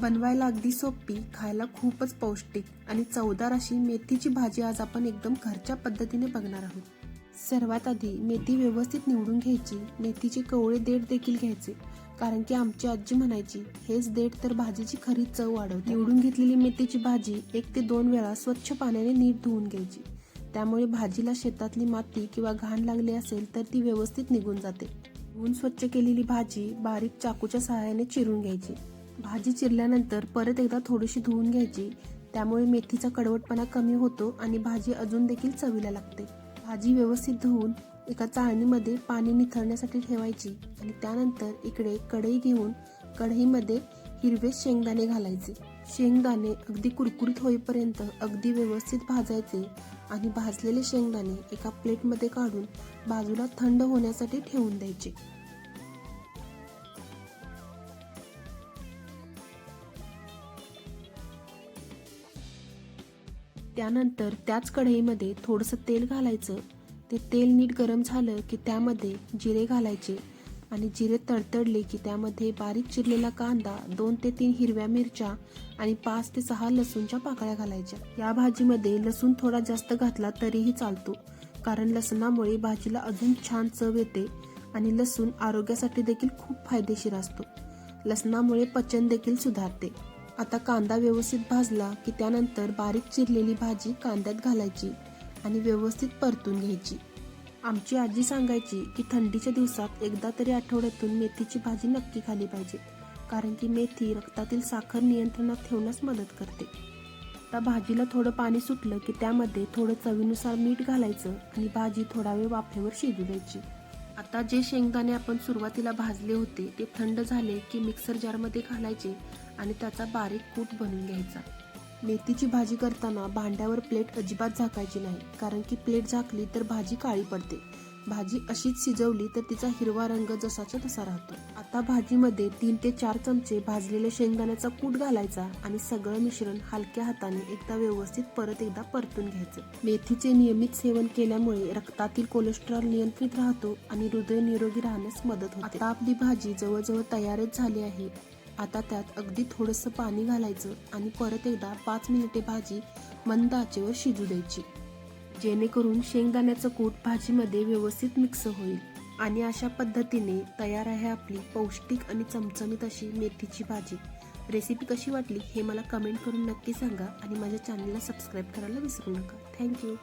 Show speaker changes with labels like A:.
A: बनवायला अगदी सोपी खायला खूपच पौष्टिक आणि चवदार अशी मेथीची भाजी आज आपण एकदम घरच्या पद्धतीने बघणार आहोत. सर्वात आधी मेथी व्यवस्थित निवडून घ्यायची. मेथीचे कवळे देठ देखील घ्यायचे. कारण की आमची आजी म्हणायची हेच देठ तर भाजीची खरी चव वाढवते. निवडून घेतलेली मेथीची भाजी एक ते दोन वेळा स्वच्छ पाण्याने नीट धुवून घ्यायची. त्यामुळे भाजीला शेतातली माती किंवा घाण लागली असेल तर ती व्यवस्थित निघून जाते. धुवून स्वच्छ केलेली भाजी बारीक चाकूच्या सहाय्याने चिरून घ्यायची. भाजी चिरल्यानंतर परत एकदा थोडीशी धुवून घ्यायची. त्यामुळे मेथीचा कडवटपणा कमी होतो आणि भाजी अजून देखील चवीला लागते. भाजी व्यवस्थित धुवून एका चाळणीमध्ये पाणी निथळण्यासाठी ठेवायची आणि त्यानंतर इकडे कढई घेऊन कढईमध्ये हिरवे शेंगदाणे घालायचे. शेंगदाणे अगदी कुरकुरीत होईपर्यंत अगदी व्यवस्थित भाजायचे आणि भाजलेले शेंगदाणे एका प्लेटमध्ये काढून बाजूला थंड होण्यासाठी ठेवून द्यायचे. त्यानंतर त्याच कढईमध्ये थोडंसं तेल घालायचं. ते तेल नीट गरम झालं की त्यामध्ये जिरे घालायचे आणि जिरे तडतडले की त्यामध्ये बारीक चिरलेला कांदा दोन ते तीन हिरव्या मिरच्या आणि पाच ते सहा लसूणच्या पाकळ्या घालायच्या. या भाजीमध्ये लसूण थोडा जास्त घातला तरीही चालतो कारण लसणामुळे भाजीला अजून छान चव येते आणि लसूण आरोग्यासाठी देखील खूप फायदेशीर असतो. लसणामुळे पचन देखील सुधारते. आता कांदा व्यवस्थित भाजला की त्यानंतर बारीक चिरलेली भाजी कांद्यात घालायची आणि व्यवस्थित परतून घ्यायची. आमची आजी सांगायची की थंडीच्या दिवसात एकदा तरी आठवड्यातून मेथीची भाजी नक्की खाली पाहिजे कारण की मेथी रक्तातील साखर नियंत्रणात ठेवण्यास मदत करते. आता भाजीला थोडं पाणी सुटलं की त्यामध्ये थोडं चवीनुसार मीठ घालायचं आणि भाजी थोडा वेळ वाफेवर शिजू द्यायची. आता जे शेंगदाणे आपण सुरुवातीला भाजले होते ते थंड झाले की मिक्सर जारमध्ये घालायचे आणि त्याचा बारीक कूट बनवून घ्यायचा. मेथीची भाजी करताना भांड्यावर प्लेट अजिबात झाकायची नाही कारण की प्लेट झाकली तर भाजी काळी पडते. भाजी अशीच शिजवली तर तिचा हिरवा रंग जसाच्या तसा राहतो. आता भाजीमध्ये तीन ते चार चमचे भाजलेल्या शेंगदाण्याचा कूट घालायचा आणि सगळं मिश्रण हलक्या हाताने एकदा व्यवस्थित परत एकदा परतून घ्यायचं. मेथीचे नियमित सेवन केल्यामुळे रक्तातील कोलेस्ट्रॉल नियंत्रित राहतो आणि हृदय निरोगी राहण्यास मदत होते. आता आपली भाजी जवळजवळ तयारच झाली आहे. आता त्यात अगदी थोडंसं पाणी घालायचं आणि परत एकदा पाच मिनिटे भाजी मंद आचेवर शिजू द्यायची. जेणेकरून शेंगदाण्याचं कूट भाजीमध्ये व्यवस्थित मिक्स होईल. आणि अशा पद्धतीने तयार आहे आपली पौष्टिक आणि चमचमीत अशी मेथीची भाजी. रेसिपी कशी वाटली हे मला कमेंट करून नक्की सांगा आणि माझ्या चॅनलला सबस्क्राईब करायला विसरू नका. थँक्यू.